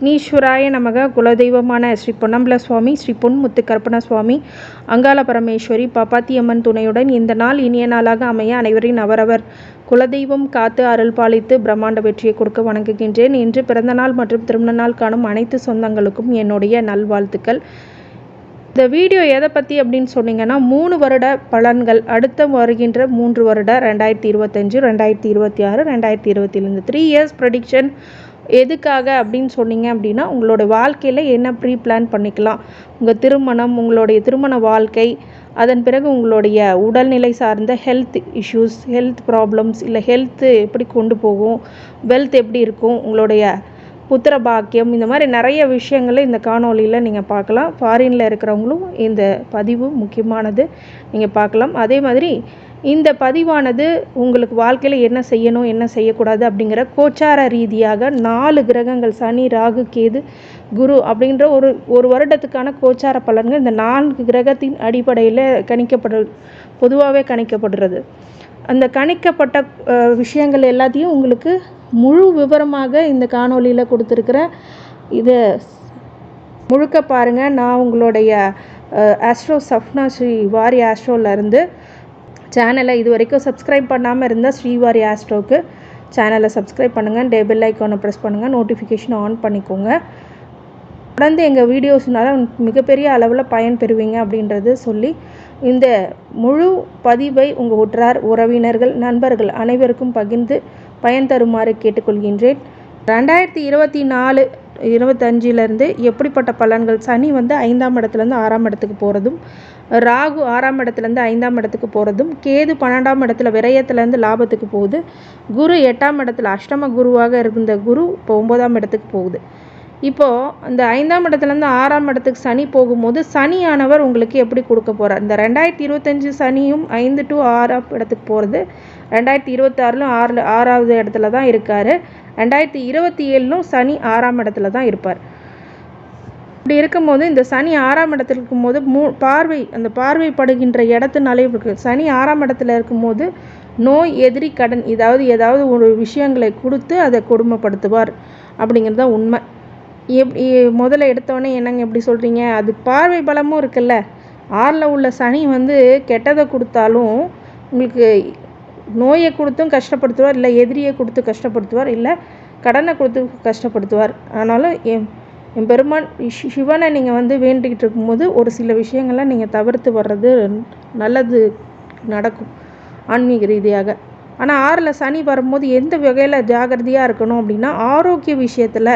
விக்னேஸ்வராய நமக குலதெய்வமான ஸ்ரீ பொன்னம்பல சுவாமி ஸ்ரீ பொன்முத்து கற்பன சுவாமி அங்காள பரமேஸ்வரி பாப்பாத்தியம்மன் துணையுடன் இந்த நாள் இனிய நாளாக அமைய அனைவரின் அவரவர். குலதெய்வம் காத்து அருள் பாலித்து பிரம்மாண்ட வெற்றியை கொடுக்க வணங்குகின்றேன். இன்று பிறந்தநாள் மற்றும் திருமண நாள் காணும் அனைத்து சொந்தங்களுக்கும் என்னுடைய நல்வாழ்த்துக்கள். இந்த வீடியோ எதை பற்றி அப்படின்னு சொன்னீங்கன்னா மூணு வருட பலன்கள் அடுத்த வருகின்ற மூன்று வருட ரெண்டாயிரத்தி இருபத்தஞ்சு ரெண்டாயிரத்தி இருபத்தி ஆறு ரெண்டாயிரத்தி இருபத்தி இந்த த்ரீ இயர்ஸ் ப்ரடிக்ஷன் எதுக்காக அப்படின்னு சொன்னீங்க அப்படின்னா உங்களோட வாழ்க்கையில் என்ன ப்ரீ பிளான் பண்ணிக்கலாம். உங்கள் திருமணம் உங்களுடைய திருமண வாழ்க்கை அதன் பிறகு உங்களுடைய உடல்நிலை சார்ந்த ஹெல்த் இஷ்யூஸ் ஹெல்த் ப்ராப்ளம்ஸ் இல்லை ஹெல்த்து எப்படி கொண்டு போகும் வெல்த் எப்படி இருக்கும் உங்களுடைய புத்திர பாக்கியம் இந்த மாதிரி நிறைய விஷயங்களை இந்த காணொலியில் நீங்கள் பார்க்கலாம். ஃபாரினில் இருக்கிறவங்களும் இந்த பதிவு முக்கியமானது. நீங்கள் பார்க்கலாம். அதே மாதிரி இந்த பதிவானது உங்களுக்கு வாழ்க்கையில் என்ன செய்யணும் என்ன செய்யக்கூடாது அப்படிங்கிற கோச்சார ரீதியாக நாலு கிரகங்கள் சனி ராகு கேது குரு அப்படின்ற ஒரு ஒரு வருடத்துக்கான கோச்சார பலன்கள் இந்த நான்கு கிரகத்தின் அடிப்படையில் கணிக்கப்படு பொதுவாகவே கணிக்கப்படுறது. அந்த கணிக்கப்பட்ட விஷயங்கள் எல்லாத்தையும் உங்களுக்கு முழு விவரமாக இந்த காணொலியில் கொடுத்துருக்கிற இதை முழுக்க பாருங்கள் நான் உங்களுடைய ஆஸ்ட்ரோ சஃப்னா ஸ்ரீ வாரி ஆஸ்ட்ரோலேருந்து சேனலை இது வரைக்கும் சப்ஸ்கிரைப் பண்ணாமல் இருந்தால் ஸ்ரீவாரி ஆஸ்ட்ரோக்கு சேனலை சப்ஸ்கிரைப் பண்ணுங்கள் டேபிள் ஐக்கானை ப்ரெஸ் பண்ணுங்கள் நோட்டிஃபிகேஷன் ஆன் பண்ணிக்கோங்க. தொடர்ந்து எங்கள் வீடியோஸ்னால மிகப்பெரிய அளவில் பயன் பெறுவீங்க அப்படின்றது சொல்லி இந்த முழு பதிவை உங்கள் உற்றார் உறவினர்கள் நண்பர்கள் அனைவருக்கும் பகிர்ந்து பயன் தருமாறு கேட்டுக்கொள்கின்றேன். ரெண்டாயிரத்தி இருபத்தி நாலு இருபத்தஞ்சிலேருந்து எப்படிப்பட்ட பலன்கள்? சனி வந்து ஐந்தாம் இடத்துலேருந்து ஆறாம் இடத்துக்கு போகிறதும் ராகு ஆறாம் இடத்துலேருந்து ஐந்தாம் இடத்துக்கு போகிறதும் கேது பன்னெண்டாம் இடத்துல விரயத்துலேருந்து லாபத்துக்கு போகுது. குரு எட்டாம் இடத்துல அஷ்டம குருவாக இருந்த குரு இப்போ ஒம்போதாம் இடத்துக்கு போகுது. இப்போது இந்த ஐந்தாம் இடத்துலேருந்து ஆறாம் இடத்துக்கு சனி போகும்போது சனியானவர் உங்களுக்கு எப்படி கொடுக்க போகிறார் இந்த ரெண்டாயிரத்தி இருபத்தஞ்சி சனியும் ஐந்து டு ஆறாம் இடத்துக்கு போகிறது ரெண்டாயிரத்தி இருபத்தாறுலும் ஆறில் ஆறாவது இடத்துல தான் இருக்கார். ரெண்டாயிரத்தி இருபத்தி ஏழிலும் சனி ஆறாம் இடத்துல தான் இருப்பார். அப்படி இருக்கும்போது இந்த சனி ஆறாம் இடத்துல இருக்கும்போது மூ பார்வை அந்த பார்வைப்படுகின்ற இடத்துனாலே இருக்குது சனி ஆறாம் இடத்துல இருக்கும்போது நோய் எதிரி கடன் ஏதாவது ஏதாவது ஒரு விஷயங்களை கொடுத்து அதை கொடுமைப்படுத்துவார். அப்படிங்கிறது தான் உண்மை. எப்படி முதல்ல எடுத்தோடனே என்னங்க எப்படி சொல்கிறீங்க அது பார்வை பலமும் இருக்குல்ல. ஆறில் உள்ள சனி வந்து கெட்டதை கொடுத்தாலும் உங்களுக்கு நோயை கொடுத்தும் கஷ்டப்படுத்துவார் இல்லை எதிரியை கொடுத்து கஷ்டப்படுத்துவார் இல்லை கடனை கொடுத்து கஷ்டப்படுத்துவார். ஆனாலும் என் என் பெருமான் சிவனை நீங்கள் வந்து வேண்டிக்கிட்டு இருக்கும்போது ஒரு சில விஷயங்கள்லாம் நீங்கள் தவிர்த்து வர்றது நல்லது நடக்கும் ஆன்மீக ரீதியாக. ஆனால் ஆறில் சனி வரும்போது எந்த வகையில் ஜாகிரதையாக இருக்கணும் அப்படின்னா ஆரோக்கிய விஷயத்தில்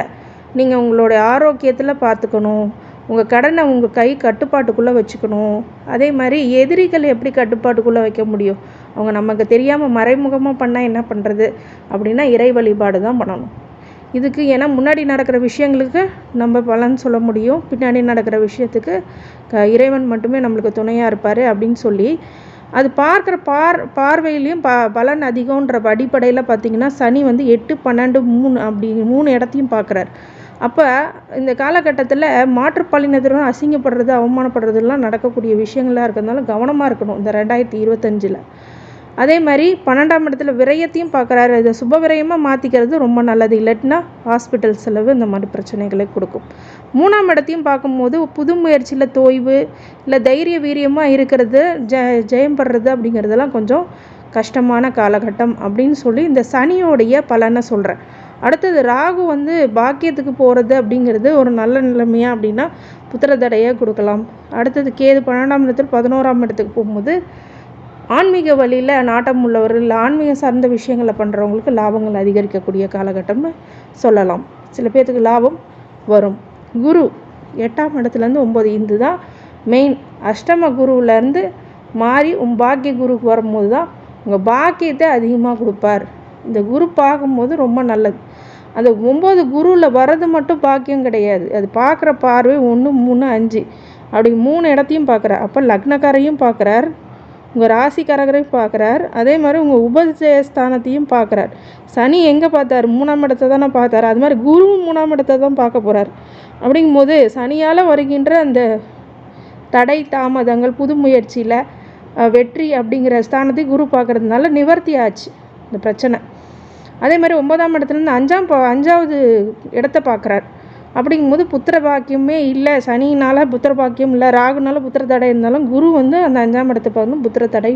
நீங்கள் உங்களுடைய ஆரோக்கியத்தில் பார்த்துக்கணும் உங்கள் கடனை உங்கள் கை கட்டுப்பாட்டுக்குள்ளே வச்சுக்கணும். அதே மாதிரி எதிரிகள் எப்படி கட்டுப்பாட்டுக்குள்ளே வைக்க முடியும்? அவங்க நமக்கு தெரியாமல் மறைமுகமாக பண்ணால் என்ன பண்ணுறது அப்படின்னா இறை வழிபாடு தான் பண்ணணும். இதுக்கு ஏன்னா முன்னாடி நடக்கிற விஷயங்களுக்கு நம்ம பலன் சொல்ல முடியும். பின்னாடி நடக்கிற விஷயத்துக்கு க இறைவன் மட்டுமே நம்மளுக்கு துணையாக இருப்பார் அப்படின்னு சொல்லி அது பார்க்குற பார் பார்வையிலையும் ப பலன் அதிகன்ற அடிப்படையில் பார்த்திங்கன்னா சனி வந்து எட்டு பன்னெண்டு மூணு அப்படி மூணு இடத்தையும் பார்க்குறாரு. அப்போ இந்த காலகட்டத்தில் மாற்றுப்பாலினத்தினரும் அசிங்கப்படுறது அவமானப்படுறதுலாம் நடக்கக்கூடிய விஷயங்களாக இருக்கிறதுனால கவனமாக இருக்கணும் இந்த ரெண்டாயிரத்தி இருபத்தஞ்சில். அதே மாதிரி பன்னெண்டாம் இடத்துல விரயத்தையும் பார்க்குறாரு. இதை சுப விரயமாக மாற்றிக்கிறது ரொம்ப நல்லது. இல்லாட்டினா ஹாஸ்பிட்டல் செலவு இந்த மாதிரி பிரச்சனைகளை கொடுக்கும். மூணாம் இடத்தையும் பார்க்கும்போது புது முயற்சியில் தோய்வு இல்லை தைரிய வீரியமாக இருக்கிறது ஜ ஜெயம் படுறது அப்படிங்கிறதெல்லாம் கொஞ்சம் கஷ்டமான காலகட்டம் அப்படின்னு சொல்லி இந்த சனியோடைய பலனை சொல்கிறேன் அடுத்தது ராகு வந்து பாக்கியத்துக்கு போகிறது அப்படிங்கிறது ஒரு நல்ல நிலைமையா அப்படின்னா புத்திர தடையை கொடுக்கலாம். அடுத்தது கேது பன்னெண்டாம் இடத்துல பதினோராம் இடத்துக்கு போகும்போது ஆன்மீக வழியில் நாட்டம் உள்ளவர்கள் இல்லை ஆன்மீகம் சார்ந்த விஷயங்களை பண்ணுறவங்களுக்கு லாபங்கள் அதிகரிக்கக்கூடிய காலகட்டம்னு சொல்லலாம். சில பேர்த்துக்கு லாபம் வரும். குரு எட்டாம் இடத்துலேருந்து ஒம்பது இந்து தான் மெயின் அஷ்டம குருவிலேருந்து மாறி உன் பாக்கிய குருக்கு வரும்போது தான் உங்கள் பாக்கியத்தை அதிகமாக கொடுப்பார். இந்த குரு பார்க்கும்போது ரொம்ப நல்லது. அந்த ஒம்பது குருவில் வர்றது மட்டும் பாக்கியம் கிடையாது. அது பார்க்குற பார்வை ஒன்று மூணு அஞ்சு. அப்படி மூணு இடத்தையும் பார்க்குறார். அப்போ லக்னக்காரையும் பார்க்குறார். உங்கள் ராசிக்காரகரையும் பார்க்குறார். அதே மாதிரி உங்கள் உபஜயஸ்தானத்தையும் பார்க்குறார். சனி எங்கே பார்த்தார்? மூணாம் இடத்தை தானே பார்த்தார். அது மாதிரி குருவும் மூணாம் இடத்தை தான் பார்க்க போகிறார் அப்படிங்கும்போது சனியால் வருகின்ற அந்த தடை தாமதங்கள் புது முயற்சியில் வெற்றி அப்படிங்கிற ஸ்தானத்தை குரு பார்க்குறதுனால நிவர்த்தி ஆச்சு. இந்த பிரச்சனை. அதே மாதிரி ஒன்பதாம் இடத்துலேருந்து அஞ்சாம் அஞ்சாவது இடத்த பார்க்குறார். அப்படிங்கும்போது புத்திர பாக்கியமே இல்லை. சனினால் புத்திர பாக்கியம் இல்லை. ராகுனால புத்திர தடை இருந்தாலும் குரு வந்து அந்த அஞ்சாம் இடத்தை பார்க்கணும். புத்திர தடை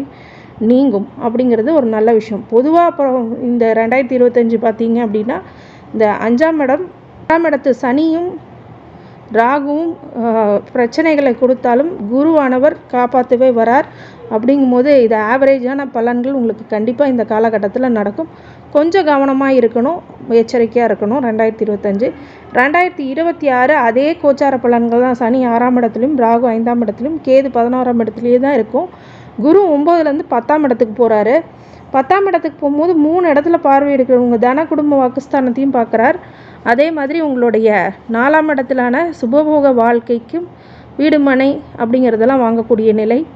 நீங்கும் அப்படிங்கிறது ஒரு நல்ல விஷயம். பொதுவாக அப்புறம் இந்த ரெண்டாயிரத்தி இருபத்தஞ்சி பார்த்தீங்க அப்படின்னா இந்த அஞ்சாம் இடம் அஞ்சாம் இடத்து சனியும் ராகுவும் பிரச்சனைகளை கொடுத்தாலும் குருவானவர் காப்பாற்றவே வரார். அப்படிங்கும்போது இது ஆவரேஜான பலன்கள் உங்களுக்கு கண்டிப்பாக இந்த காலகட்டத்தில் நடக்கும். கொஞ்சம் கவனமாக இருக்கணும் எச்சரிக்கையாக இருக்கணும். ரெண்டாயிரத்தி இருபத்தஞ்சு. ரெண்டாயிரத்தி இருபத்தி ஆறு அதே கோச்சார பலன்கள் தான். சனி ஆறாம் இடத்துலையும் ராகு ஐந்தாம் இடத்துலையும் கேது பதினோராம் இடத்துலையே தான் இருக்கும். குரு ஒம்போதுலேருந்து பத்தாம் இடத்துக்கு போகிறாரு பத்தாம் இடத்துக்கு போகும்போது மூணு இடத்துல பார்வை எடுக்கிறவங்க தன குடும்ப வாக்குஸ்தானத்தையும் பார்க்குறார். அதே மாதிரி உங்களுடைய நாலாம் இடத்திலான சுபபோக வாழ்க்கைக்கும் வீடு மனை அப்படிங்கிறதெல்லாம் வாங்கக்கூடிய நிலை.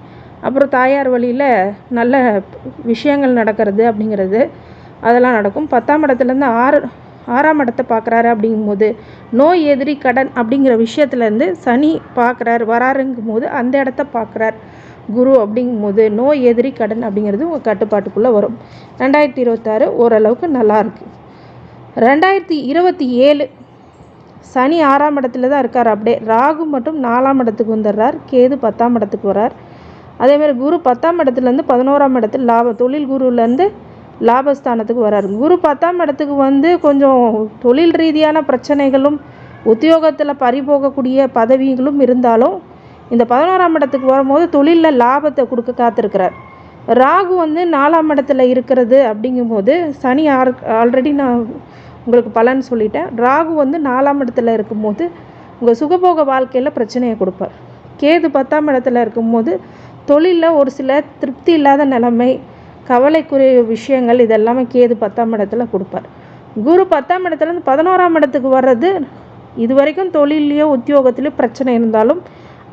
அப்புறம் தாயார் வழியில் நல்ல விஷயங்கள் நடக்கிறது அப்படிங்கிறது அதெல்லாம் நடக்கும். பத்தாம் இடத்துலேருந்து ஆறு ஆறாம் இடத்தை பார்க்குறாரு அப்படிங்கும்போது நோய் எதிரி கடன் அப்படிங்கிற விஷயத்துலேருந்து சனி பார்க்குறாரு வராருங்கும் போது அந்த இடத்த பார்க்குறார் குரு அப்படிங்கும்போது நோய் எதிரி கடன் அப்படிங்கிறது உங்கள் கட்டுப்பாட்டுக்குள்ளே வரும். ரெண்டாயிரத்தி இருபத்தாறு ஓரளவுக்கு நல்லாயிருக்கு ரெண்டாயிரத்தி இருபத்தி ஏழு சனி ஆறாம் இடத்துல தான் இருக்கார். அப்படியே ராகு மட்டும் நாலாம் இடத்துக்கு வந்துடுறார். கேது பத்தாம் இடத்துக்கு வர்றார். அதேமாதிரி குரு பத்தாம் இடத்துலேருந்து பதினோராம் இடத்துல லாப தொழில் குருலேருந்து லாபஸ்தானத்துக்கு வர்றார். குரு பத்தாம் இடத்துக்கு வந்து கொஞ்சம் தொழில் ரீதியான பிரச்சனைகளும் உத்தியோகத்தில் பறிபோகக்கூடிய பதவிகளும் இருந்தாலும் இந்த பதினோராம் இடத்துக்கு வரும்போது தொழிலில் லாபத்தை கொடுக்க காத்திருக்கிறார். ராகு வந்து நாலாம் இடத்துல இருக்கிறது அப்படிங்கும்போது சனி ஆர் ஆல்ரெடி நான் உங்களுக்கு பலன் சொல்லிட்டேன். ராகு வந்து நாலாம் இடத்துல இருக்கும்போது உங்கள் சுகபோக வாழ்க்கையில் பிரச்சனையை கொடுப்பார். கேது பத்தாம் இடத்துல இருக்கும்போது தொழிலில் ஒரு சில திருப்தி இல்லாத நிலைமை கவலைக்குரிய விஷயங்கள் இதெல்லாமே கேது பத்தாம் இடத்துல கொடுப்பார். குரு பத்தாம் இடத்துலேருந்து பதினோராம் இடத்துக்கு வர்றது இது வரைக்கும் தொழிலையோ உத்தியோகத்திலையோ பிரச்சனை இருந்தாலும்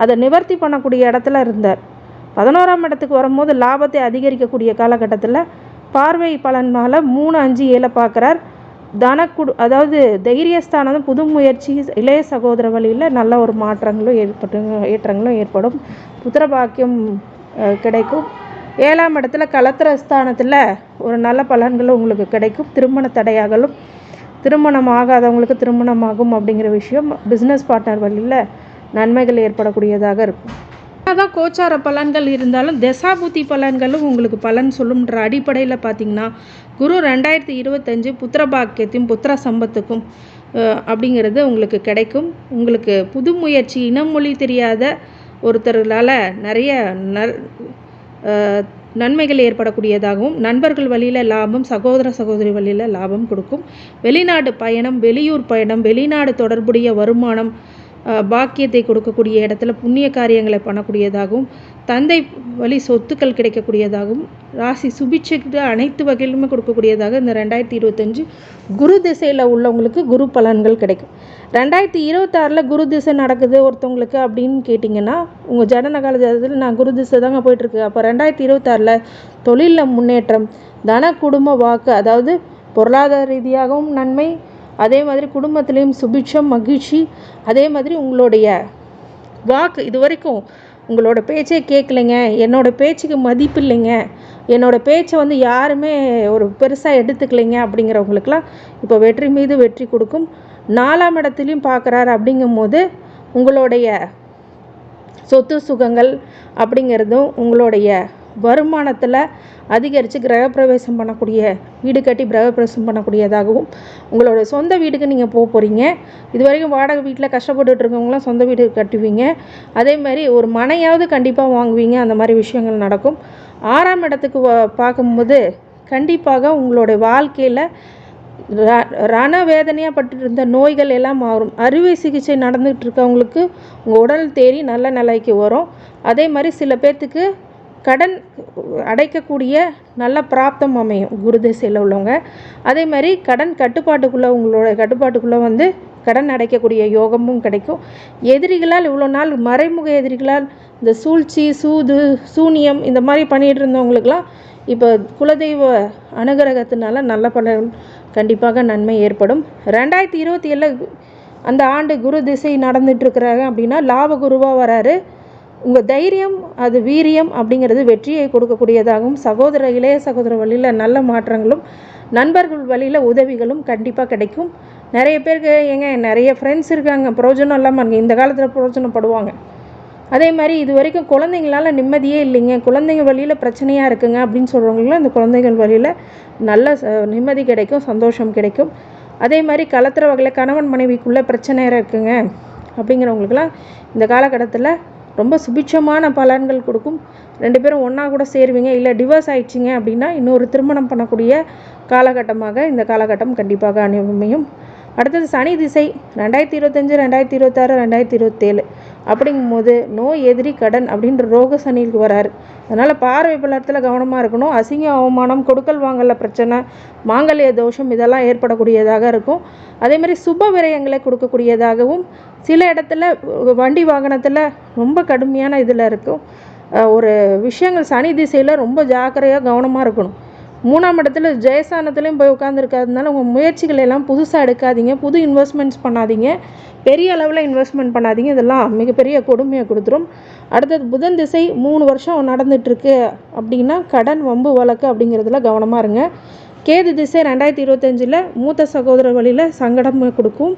அதை நிவர்த்தி பண்ணக்கூடிய இடத்துல இருந்தார். பதினோராம் இடத்துக்கு வரும்போது லாபத்தை அதிகரிக்கக்கூடிய காலகட்டத்தில் பார்வை பலனால் மூணு அஞ்சு ஏழை பார்க்குறார். தனக்குடு அதாவது தைரியஸ்தானம் புது முயற்சி இளைய சகோதர வழியில் நல்ல ஒரு மாற்றங்களும் ஏற்பட்டு ஏற்றங்களும் ஏற்படும். புத்திர பாக்கியம் கிடைக்கும். ஏழாம் இடத்துல கலத்திர ஸ்தானத்தில் ஒரு நல்ல பலன்களும் உங்களுக்கு கிடைக்கும். திருமண தடையாகலும் திருமணம் ஆகாதவங்களுக்கு திருமணமாகும் அப்படிங்கிற விஷயம் பிஸ்னஸ் பார்ட்னர் வழியில் நன்மைகள் ஏற்படக்கூடியதாக இருக்கும். தான் கோச்சார பலன்கள் இருந்தாலும் தசாபுத்தி பலன்களும் உங்களுக்கு பலன் சொல்லும்ன்ற அடிப்படையில் பார்த்தீங்கன்னா குரு ரெண்டாயிரத்தி இருபத்தஞ்சு புத்திர பாக்கியத்தையும் புத்திர சம்பத்துக்கும் அப்படிங்கிறது உங்களுக்கு கிடைக்கும். உங்களுக்கு புது முயற்சி இனம் மொழி தெரியாத ஒருத்தர்களால் நிறைய நல் நன்மைகள் ஏற்படக்கூடியதாகவும் நண்பர்கள் வழியில் லாபம் சகோதர சகோதரி வழியில் லாபம் கொடுக்கும். வெளிநாடு பயணம் வெளியூர் பயணம் வெளிநாடு தொடர்புடைய வருமானம் பாக்கியத்தை கொடுக்கக்கூடிய இடத்துல புண்ணிய காரியங்களை பண்ணக்கூடியதாகவும் தந்தை வழி சொத்துக்கள் கிடைக்கக்கூடியதாகவும் ராசி சுபிட்சைக்கு அனைத்து வகையிலுமே கொடுக்கக்கூடியதாக இந்த ரெண்டாயிரத்தி இருபத்தஞ்சு குரு திசையில் உள்ளவங்களுக்கு குரு பலன்கள் கிடைக்கும். ரெண்டாயிரத்தி இருபத்தாறில் குரு திசை நடக்குது ஒருத்தவங்களுக்கு அப்படின்னு கேட்டிங்கன்னா உங்கள் ஜனநகால ஜாதகத்தில் நான் குரு திசை தாங்க போயிட்டுருக்கு. அப்போ ரெண்டாயிரத்தி இருபத்தாறில் தொழிலில் முன்னேற்றம் தன குடும்ப வாக்கு அதாவது பொருளாதார ரீதியாகவும் நன்மை அதே மாதிரி குடும்பத்திலையும் சுபிட்சம் மகிழ்ச்சி அதே மாதிரி உங்களுடைய வாக்கு இது வரைக்கும் உங்களோட பேச்சே கேட்கலைங்க என்னோடய பேச்சுக்கு மதிப்பு இல்லைங்க என்னோடய பேச்சை வந்து யாருமே ஒரு பெருசாக எடுத்துக்கலைங்க அப்படிங்கிறவங்களுக்கெல்லாம் இப்போ வெற்றி மீது வெற்றி கொடுக்கும். நாலாம் இடத்துலையும் பார்க்குறாரு அப்படிங்கும்போது உங்களுடைய சொத்து சுகங்கள் அப்படிங்கிறதும் உங்களுடைய வருமானத்தில் அதிகரித்து கிரகப்பிரவேசம் பண்ணக்கூடிய வீடு கட்டி கிரகப்பிரவேசம் பண்ணக்கூடியதாகவும் உங்களோட சொந்த வீட்டுக்கு நீங்கள் போக போகிறீங்க இது வரைக்கும் வாடகை வீட்டில் கஷ்டப்பட்டுட்டு இருக்கவங்களாம் சொந்த வீடு கட்டுவீங்க. அதே மாதிரி ஒரு மனையாவது கண்டிப்பாக வாங்குவீங்க. அந்த மாதிரி விஷயங்கள் நடக்கும். ஆறாம் இடத்துக்கு பார்க்கும்போது கண்டிப்பாக உங்களுடைய வாழ்க்கையில் ர- ரண வேதனையாக பட்டுட்டு இருந்த நோய்கள் எல்லாம் மாறும். அறுவை சிகிச்சை நடந்துகிட்டு இருக்கவங்களுக்கு உங்கள் உடல் தேறி நல்ல நிலைக்கு வரும். அதே மாதிரி சில பேர்த்துக்கு கடன் அடைக்கக்கூடிய நல்ல பிராப்தம் அமையும். குரு திசையில் உள்ளவங்க. அதே மாதிரி கடன் கட்டுப்பாட்டுக்குள்ளே உங்களோட கட்டுப்பாட்டுக்குள்ளே வந்து கடன் அடைக்கக்கூடிய யோகமும் கிடைக்கும். எதிரிகளால் இவ்வளோ நாள் மறைமுக எதிரிகளால் இந்த சூழ்ச்சி சூது சூனியம் இந்த மாதிரி பண்ணிகிட்டு இருந்தவங்களுக்கெல்லாம் இப்போ குலதெய்வ அனுகிரகத்தினால நல்ல பலன் கண்டிப்பாக நன்மை ஏற்படும். ரெண்டாயிரத்தி இருபத்தி ஏழில் அந்த ஆண்டு குரு திசை நடந்துட்டுருக்குறாங்க அப்படின்னா லாப குருவாக வராரு. உங்கள் தைரியம் அது வீரியம் அப்படிங்கிறது வெற்றியை கொடுக்கக்கூடியதாகவும் சகோதர இளைய சகோதர வழியில் நல்ல மாற்றங்களும் நண்பர்கள் வழியில் உதவிகளும் கண்டிப்பாக கிடைக்கும். நிறைய பேருக்கு ஏங்க நிறைய ஃப்ரெண்ட்ஸ் இருக்காங்க பிரயோஜனம் இல்லாமல் இருக்கு இந்த காலத்தில் பிரயோஜனப்படுவாங்க. அதே மாதிரி இது வரைக்கும் குழந்தைங்களால நிம்மதியே இல்லைங்க. குழந்தைங்க வழியில் பிரச்சனையாக இருக்குங்க அப்படின்னு சொல்கிறவங்களும் அந்த குழந்தைகள் வழியில் நல்ல நிம்மதி கிடைக்கும் சந்தோஷம் கிடைக்கும். அதே மாதிரி கலத்துற வகையில் கணவன் மனைவிக்குள்ளே பிரச்சனையாக இருக்குங்க அப்படிங்கிறவங்களுக்கெல்லாம் இந்த காலகட்டத்தில் ரொம்ப சுபிட்சமான பலன்கள் கொடுக்கும். ரெண்டு பேரும் ஒன்றா கூட சேருவீங்க. இல்லை டிவோர்ஸ் ஆயிடுச்சிங்க அப்படின்னா இன்னொரு திருமணம் பண்ணக்கூடிய காலகட்டமாக இந்த காலகட்டம் கண்டிப்பாக அமையும். அடுத்தது சனி திசை ரெண்டாயிரத்தி இருபத்தஞ்சி ரெண்டாயிரத்தி இருபத்தாறு ரெண்டாயிரத்தி இருபத்தேழு. அப்படிங்கும்போது நோய் எதிரி கடன் அப்படின்ற ரோக சனிக்கு வராரு. அதனால் பார்வை பலத்தில் கவனமாக இருக்கணும். அசிங்க அவமானம் கொடுக்கல் வாங்கல பிரச்சனை மாங்கல்ய தோஷம் இதெல்லாம் ஏற்படக்கூடியதாக இருக்கும். அதே மாதிரி சுப விரயங்களை கொடுக்கக்கூடியதாகவும் சில இடத்துல வண்டி வாகனத்தில் ரொம்ப கடுமையான இதில் இருக்கும். ஒரு விஷயங்கள் சனி திசையில் ரொம்ப ஜாக்கிரதையாக கவனமாக இருக்கணும். மூணாம் இடத்துல ஜெயஸ்தானத்துலேயும் போய் உட்காந்துருக்காதனால உங்கள் முயற்சிகள் எல்லாம் புதுசாக எடுக்காதீங்க. புது இன்வெஸ்ட்மெண்ட்ஸ் பண்ணாதீங்க. பெரிய அளவில் இன்வெஸ்ட்மெண்ட் பண்ணாதீங்க. இதெல்லாம் மிகப்பெரிய கொடுமையை கொடுத்துரும். அடுத்தது புதன் திசை மூணு வருஷம் நடந்துகிட்ருக்கு அப்படின்னா கடன் வம்பு வழக்கு அப்படிங்கிறதுல கவனமாக இருங்க. கேது திசை ரெண்டாயிரத்தி இருபத்தஞ்சில் மூத்த சகோதர வழியில் சங்கடம் கொடுக்கும்.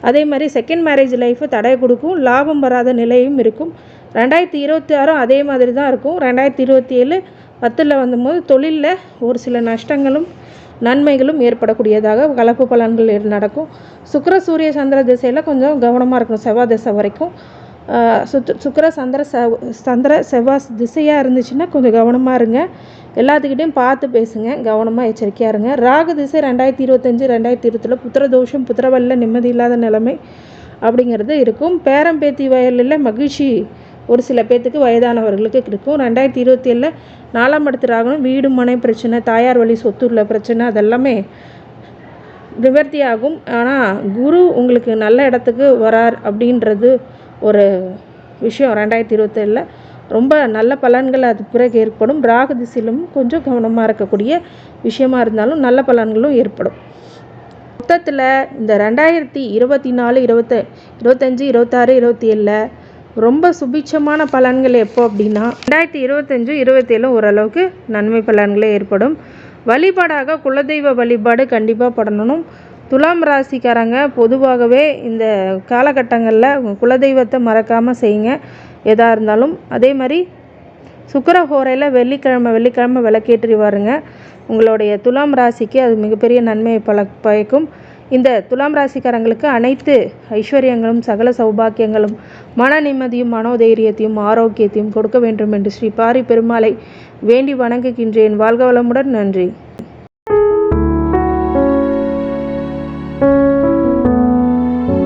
அதே மாதிரி செகண்ட் மேரேஜ் லைஃபு தடை கொடுக்கும். லாபம் வராத நிலையும் இருக்கும். ரெண்டாயிரத்தி இருபத்தி ஆறும் அதே மாதிரி தான் இருக்கும். ரெண்டாயிரத்தி இருபத்தி ஏழு பத்தில் வந்தபோது தொழிலில் ஒரு சில நஷ்டங்களும் நன்மைகளும் ஏற்படக்கூடியதாக கலப்பு பலன்கள் நடக்கும். சுக்கிர சூரிய சந்திர திசையில் கொஞ்சம் கவனமாக இருக்கணும். செவ்வாய் திசை வரைக்கும். சுத்து சுக்கிர சந்திர செவ் சந்திர செவ்வாய் திசையாக இருந்துச்சுன்னா கொஞ்சம் கவனமாக இருங்க. எல்லாத்துக்கிட்டையும் பார்த்து பேசுங்க. கவனமாக எச்சரிக்கையாக இருங்க. ராகு திசை ரெண்டாயிரத்தி இருபத்தஞ்சி ரெண்டாயிரத்தி இருபத்தில் புத்திரதோஷம் புத்திரவல்ல நிம்மதி இல்லாத நிலைமை அப்படிங்கிறது இருக்கும். பேரம்பேத்தி வயலில் மகிழ்ச்சி ஒரு சில பேர்த்துக்கு வயதானவர்களுக்கு இருக்கும். ரெண்டாயிரத்தி இருபத்தி ஏழில் நாலாம் இடத்து ராகணும் வீடு மனை பிரச்சனை தாயார் வழி சொத்து உள்ள பிரச்சனை அதெல்லாமே நிவர்த்தி ஆகும் ஆனால் குரு உங்களுக்கு நல்ல இடத்துக்கு வரார் அப்படின்றது ஒரு விஷயம் ரெண்டாயிரத்தி இருபத்தேழில். ரொம்ப நல்ல பலன்கள் அது பிறகு ஏற்படும். ராகு திசையிலும் கொஞ்சம் கவனமாக இருக்கக்கூடிய விஷயமா இருந்தாலும் நல்ல பலன்களும் ஏற்படும். மொத்தத்தில் இந்த ரெண்டாயிரத்தி இருபத்தி நாலு இருபத்த இருபத்தஞ்சி இருபத்தாறு இருபத்தி ஏழில் ரொம்ப சுபிட்சமான பலன்கள் எப்போ அப்படின்னா ரெண்டாயிரத்தி இருபத்தஞ்சும் இருபத்தேழும் ஓரளவுக்கு நன்மை பலன்களே ஏற்படும். வழிபாடாக குலதெய்வ வழிபாடு கண்டிப்பாக பண்ணணும் துலாம் ராசிக்காரங்க பொதுவாகவே இந்த காலகட்டங்களில் குலதெய்வத்தை மறக்காமல் செய்யுங்க. எதாக இருந்தாலும். அதே மாதிரி சுக்கரஹோரையில் வெள்ளிக்கிழமை வெள்ளிக்கிழமை விளக்கேற்றி வாருங்க உங்களுடைய துலாம் ராசிக்கு அது மிகப்பெரிய நன்மையை பல பயக்கும். இந்த துலாம் ராசிக்காரங்களுக்கு அனைத்து ஐஸ்வர்யங்களும் சகல சௌபாக்கியங்களும் மன நிம்மதியும் மனோதைரியத்தையும் ஆரோக்கியத்தையும் கொடுக்க வேண்டும் என்று ஸ்ரீ பாரி பெருமாளை வேண்டி வணங்குகின்றேன். வாழ்க வளமுடன். நன்றி.